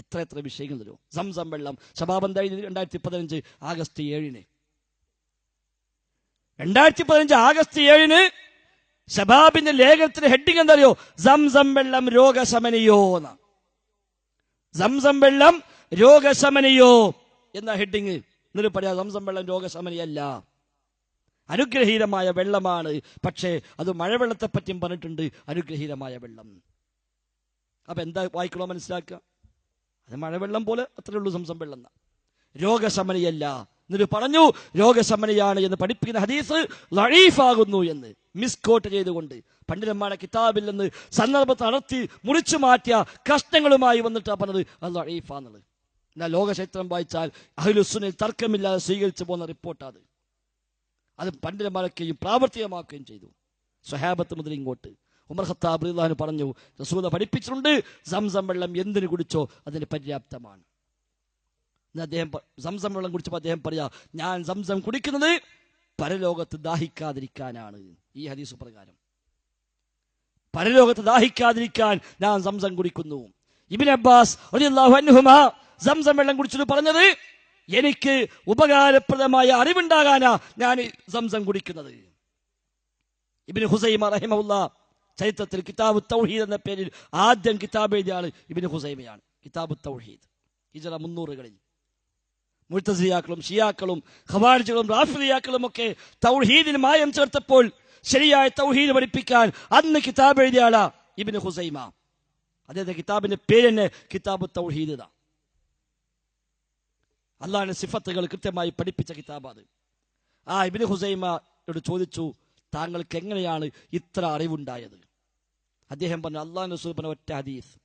എത്ര എത്ര അഭിഷേകം സംസം വെള്ളം ശബാബ് രണ്ടായിരത്തി പതിനഞ്ച് ആഗസ്റ്റ് ഏഴിന്. രണ്ടായിരത്തി പതിനഞ്ച് ആഗസ്റ്റ് ഏഴിന് ഷബാബിന്റെ ലേഖനത്തിന് ഹെഡിങ് എന്തറിയോ സംസം വെള്ളം രോഗശമനിയോ സംസം വെള്ളം രോഗശമനിയോ എന്ന ഹെഡിങ് എന്നിട്ട് പറയാം സംസം വെള്ളം രോഗശമനിയല്ല. അനുഗ്രഹീതമായ വെള്ളമാണ്. പക്ഷേ അത് മഴവെള്ളത്തെ പറ്റിയും പറഞ്ഞിട്ടുണ്ട് അനുഗ്രഹീതമായ വെള്ളം. അപ്പൊ എന്താ വായിക്കണോ മനസ്സിലാക്കുക? അത് മഴവെള്ളം പോലെ അത്രേ ഉള്ളൂ സംസം വെള്ളം. രോഗശമനിയല്ല. എന്നിട്ട് പറഞ്ഞു രോഗശമനിയാണ് എന്ന് പഠിപ്പിക്കുന്ന ഹദീസ് ലഴീഫാകുന്നു എന്ന് മിസ്കോട്ട് ചെയ്തുകൊണ്ട് പണ്ഡിതന്മാരുടെ കിതാബിൽ നിന്ന് സന്ദർഭത്തെ നടത്തി മുറിച്ചു മാറ്റിയ കഷ്ണങ്ങളുമായി വന്നിട്ട് പറഞ്ഞത് അത് ലഴീഫാന്നുള്ളത് എന്നാൽ ലോകചരിത്രം വായിച്ചാൽ അഹ്ലുസുനിൽ തർക്കമില്ലാതെ സ്വീകരിച്ചു പോകുന്ന റിപ്പോർട്ടാണ് അത് പണ്ഡിതന്മാരൊക്കെയും പ്രാവർത്തികമാക്കുകയും ചെയ്തു. സ്വഹാബത്ത് മുതൽ ഇങ്ങോട്ട്. ഉമർ ഖത്താബ് അൻഹു പറഞ്ഞു റസൂല പഠിപ്പിച്ചിട്ടുണ്ട് സംസം വെള്ളം എന്തിനു കുടിച്ചോ അതിന് പര്യാപ്തമാണ്. അദ്ദേഹം സംസം വെള്ളം കുടിച്ചപ്പോൾ അദ്ദേഹം പറയാ ഞാൻ സംസം കുടിക്കുന്നത് പരലോകത്ത് ദാഹിക്കാതിരിക്കാനാണ്. ഈ ഹദീസ് പ്രകാരം. പരലോകത്ത് ദാഹിക്കാതിരിക്കാൻ ഞാൻ സംസം കുടിക്കുന്നു. ഇബിൻ അബ്ബാസ് സംസം വെള്ളം കുടിച്ചിട്ട് പറഞ്ഞത് എനിക്ക് ഉപകാരപ്രദമായ അറിവുണ്ടാകാനാ ഞാൻ സംസം കുടിക്കുന്നത്. ഇബിൻ ഹുസൈമ റഹിമഹുല്ല ചരിത്രത്തിൽ കിതാബ് തൗഹീദ് എന്ന പേരിൽ ആദ്യം കിതാബ് എഴുതിയ ആൾ ഇബിന് ഹുസൈമയാണ് കിതാബ് തൗഹീദ്. ഹിജറ മുന്നൂറുകളിൽ. മുഴ്ത്തസിയാക്കളും ഷിയാക്കളും ഖവാരിജുകളും റാഫിദിയാക്കളും ഒക്കെ തൗഹീദിന് മായം ചേർത്തപ്പോൾ ശരിയായ തൗഹീദ് പഠിപ്പിക്കാൻ അന്ന് കിതാബ് എഴുതിയ ആളാ ഇബിന് ഹുസൈമ അദ്ദേഹത്തെ കിതാബിന്റെ പേര് തന്നെ കിതാബ് തൗഹീദ് അള്ളാഹിന്റെ സിഫത്തുകൾ കൃത്യമായി പഠിപ്പിച്ച കിതാബ് അത്. ആ ഇബിന് ഹുസൈമയോട് ചോദിച്ചു താങ്കൾക്ക് എങ്ങനെയാണ് ഇത്ര അറിവുണ്ടായത്? അദ്ദേഹം പറഞ്ഞു അള്ളാഹു റസൂൽ ഒറ്റ ഹദീസ്.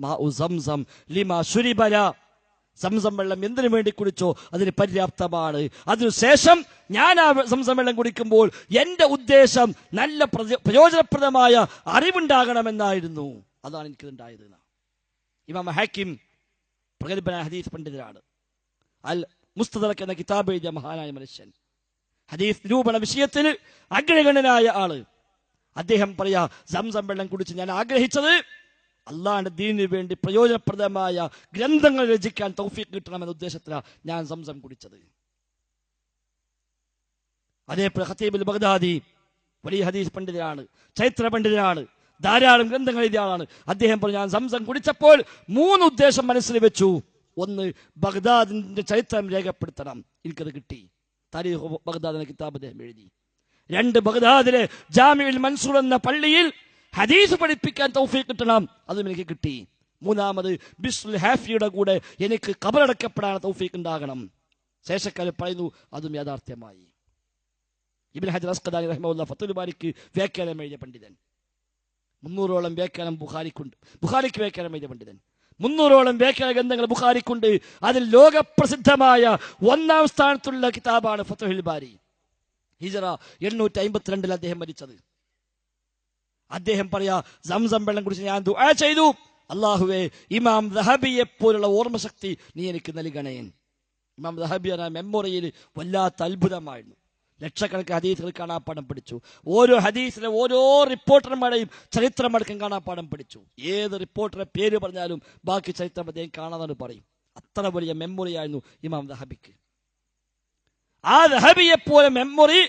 മാ സംസം ലിമാ സംസം വെള്ളം എന്തിനു വേണ്ടി കുടിച്ചോ? അതിന് പര്യാപ്തമാണ്. അതിനുശേഷം ഞാൻ ആ സംസം വെള്ളം കുടിക്കുമ്പോൾ എന്റെ ഉദ്ദേശം നല്ല പ്രയോജനപ്രദമായ അറിവുണ്ടാകണമെന്നായിരുന്നു. അതാണ് എനിക്ക് എനിക്കിതുണ്ടായത്. ഇമാം ഹാക്കിം പ്രഗത്ഭനായ ഹദീസ് പണ്ഡിതരാണ്. അൽ മുസ്തദറക്ക് എന്ന കിതാബ് എഴുതിയ മഹാനായ മനുഷ്യൻ. ഹദീസ് നിരൂപണ വിഷയത്തിൽ അഗ്രഗണനായ ആൾ. അദ്ദേഹം പറയാ സംസം വെള്ളം കുടിച്ച് ഞാൻ ആഗ്രഹിച്ചത് അള്ളാന്റെ ദീനിന് വേണ്ടി പ്രയോജനപ്രദമായ ഗ്രന്ഥങ്ങൾ രചിക്കാൻ തൗഫീഖ് കിട്ടണമെന്ന ഉദ്ദേശത്തിലാണ് ഞാൻ സംസം കുടിച്ചത്. അതേപോലെ ഹത്തീബുൽ ബഗ്ദാദി വലിയ ഹദീസ് പണ്ഡിതനാണ് ചൈത്ര പണ്ഡിതനാണ് ധാരാളം ഗ്രന്ഥങ്ങൾ എഴുതിയ ആളാണ്. അദ്ദേഹം പറഞ്ഞു ഞാൻ സംസം കുടിച്ചപ്പോൾ മൂന്ന് ഉദ്ദേശം മനസ്സിൽ വെച്ചു. ഒന്ന് ബഗ്ദാദിന്റെ ചരിത്രം രേഖപ്പെടുത്തണം. എനിക്കത് കിട്ടി. താരീഖ് ബഗ്ദാദ് എന്ന കിതാബ് അദ്ദേഹം എഴുതി. രണ്ട് ബഗ്ദാദിലെ ജാമിഉൽ മൻസൂർ എന്ന പള്ളിയിൽ ഹദീസ് പഠിപ്പിക്കാൻ തൗഫീഖ് കിട്ടണം അതും എനിക്ക് കിട്ടി. മൂന്നാമത് ബിസ്ലുൽ ഹാഫിയുടെ കൂടെ എനിക്ക് കബറടക്കപ്പെടാൻ തൗഫീഖ് ഉണ്ടാകണം. ശേഷക്കാർ പറയുന്നു അതും യാഥാർത്ഥ്യമായി. ഇബിൻ ഹജർ അസ്കദാനി റഹ്മുല്ല ഫത്തുൽ ബാരിക്ക് വ്യാഖ്യാനം എഴുതിയ പണ്ഡിതൻ. മുന്നൂറോളം വ്യാഖ്യാനം ബുഖാരിക്കുണ്ട്. ബുഖാരിക്ക് വ്യാഖ്യാനം എഴുതിയ പണ്ഡിതൻ. മുന്നൂറോളം വ്യാഖ്യാന ഗ്രന്ഥങ്ങൾ ബുഖാരിക്കുണ്ട്. അതിൽ ലോകപ്രസിദ്ധമായ ഒന്നാം സ്ഥാനത്തുള്ള കിതാബാണ് ഫത്തുഹിൽ ബാരി. ഹിജറ എണ്ണൂറ്റി അമ്പത്തിരണ്ടിൽ അദ്ദേഹം മരിച്ചത്. അദ്ദേഹം പറയാ സംസം വെള്ളം കുടിച്ച് ഞാൻ ദുആ ചെയ്തു. അള്ളാഹുവെ ഇമാം ദഹബിയെ പോലുള്ള ഓർമ്മശക്തി നീ എനിക്ക് നൽകണേൻ ഇമാം ദഹബിയാണ് മെമ്മോറിയിൽ വല്ലാത്ത അത്ഭുതമായിരുന്നു. ലക്ഷക്കണക്കിന് ഹദീസുകൾ കാണാപ്പാടം പഠിച്ചു. ഓരോ ഹദീസിലെ ഓരോ റിപ്പോർട്ടർമാരുടെയും ചരിത്രമടക്കം കാണാപ്പാടം പഠിച്ചു. ഏത് റിപ്പോർട്ടറെ പേര് പറഞ്ഞാലും ബാക്കി ചരിത്രം അദ്ദേഹം കാണാതാണ് പറയും. അത്ര വലിയ മെമ്മറി ആയിരുന്നു ഇമാം ദഹബിക്ക്. ആ ദഹബിയെ പോലെ മെമ്മറി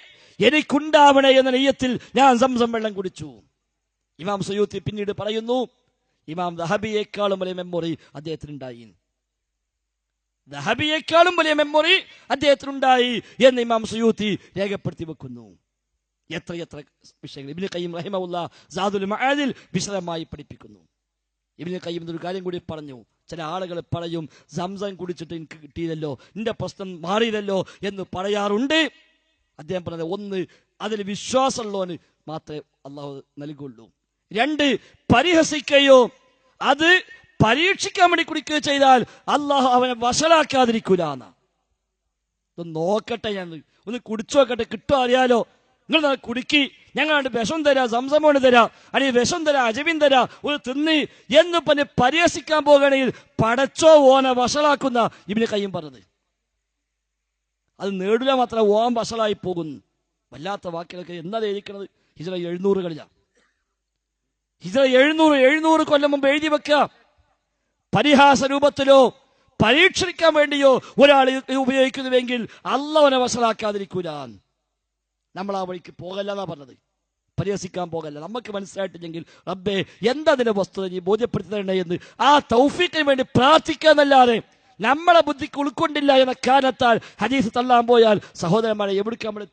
എനിക്കുണ്ടാവണേ എന്ന നെയ്യത്തിൽ ഞാൻ സംസം വെള്ളം കുടിച്ചു. ഇമാം സയൂത്തി പിന്നീട് പറയുന്നു ഇമാം ദഹബിയേക്കാളും വലിയ മെമ്മറി അദ്ദേഹത്തിനുണ്ടായി. ദഹബിയേക്കാളും വലിയ മെമ്മറി അദ്ദേഹത്തിനുണ്ടായി എന്ന് ഇമാം സുയൂത്തി രേഖപ്പെടുത്തി വെക്കുന്നു. എത്ര എത്ര വിഷയങ്ങൾ. ഇബിന് കയ്യം റഹിമുല്ല സാദുൽ മഹാദിൽ വിശദമായി പഠിപ്പിക്കുന്നു. ഇബിന് കയ്യം ഒരു കാര്യം കൂടി പറഞ്ഞു. ചില ആളുകൾ പറയും സംസം കുടിച്ചിട്ട് എനിക്ക് കിട്ടിയില്ലല്ലോ നിന്റെ പ്രശ്നം മാറിയില്ലല്ലോ എന്ന് പറയാറുണ്ട്. അദ്ദേഹം പറഞ്ഞത് ഒന്ന് അതിൽ വിശ്വാസമുള്ളവന് മാത്രമേ അള്ളാഹു നൽകുള്ളൂ. രണ്ട് പരിഹസിക്കുകയോ അത് പരീക്ഷിക്കാൻ വേണ്ടി കുടിക്കുക ചെയ്താൽ അള്ളാഹു അവനെ വഷളാക്കാതിരിക്കൂല എന്നാ. നോക്കട്ടെ ഞാൻ. ഒന്ന് കുടിച്ചു നോക്കട്ടെ. കിട്ടോ അറിയാലോ? നിങ്ങൾ കുടുക്കി. ഞങ്ങളാണ്ട് വിഷം തരാ സംസമോണ് തരാ അല്ലെങ്കിൽ വിഷം തരാ അജവിൻ തരാ ഒരു തിന്നി എന്ന് പറഞ്ഞ് പരിഹസിക്കാൻ പോകുകയാണെങ്കിൽ പടച്ചോ ഓനെ വഷളാക്കുന്ന ഇവന് കയ്യും പറഞ്ഞത്. അത് നേടില്ല മാത്രം ഓൻ വഷളായി പോകുന്നു വല്ലാത്ത വാക്കുകളൊക്കെ എന്നാ എഴുതിക്കണത് ഹിജറ എഴുന്നൂറുകളിലാണ് ഹിജറ എഴുന്നൂറ് എഴുന്നൂറ് കൊല്ലം മുമ്പ് എഴുതി വെക്കുക. പരിഹാസ രൂപത്തിലോ പരീക്ഷിക്കാൻ വേണ്ടിയോ ഒരാൾ ഉപയോഗിക്കുന്നുവെങ്കിൽ അള്ളവനെ വസലാക്കാതിരിക്കൂല. നമ്മൾ ആ വഴിക്ക് പോകല്ല എന്നാ പറഞ്ഞത്. പരിഹസിക്കാൻ പോകല്ല. നമുക്ക് മനസ്സിലായിട്ടില്ലെങ്കിൽ റബ്ബേ എന്തതിന്റെ വസ്തുത? നീ ബോധ്യപ്പെടുത്തേണ്ടേ എന്ന്. ആ തൗഫീഖിന് വേണ്ടി പ്രാർത്ഥിക്കാന്നല്ലാതെ നമ്മളെ ബുദ്ധിക്ക് ഉൾക്കൊണ്ടില്ല എന്ന കാരണത്താൽ ഹദീസ് തള്ളാൻ പോയാൽ സഹോദരന്മാരെ എവിടേക്ക് നമ്മൾ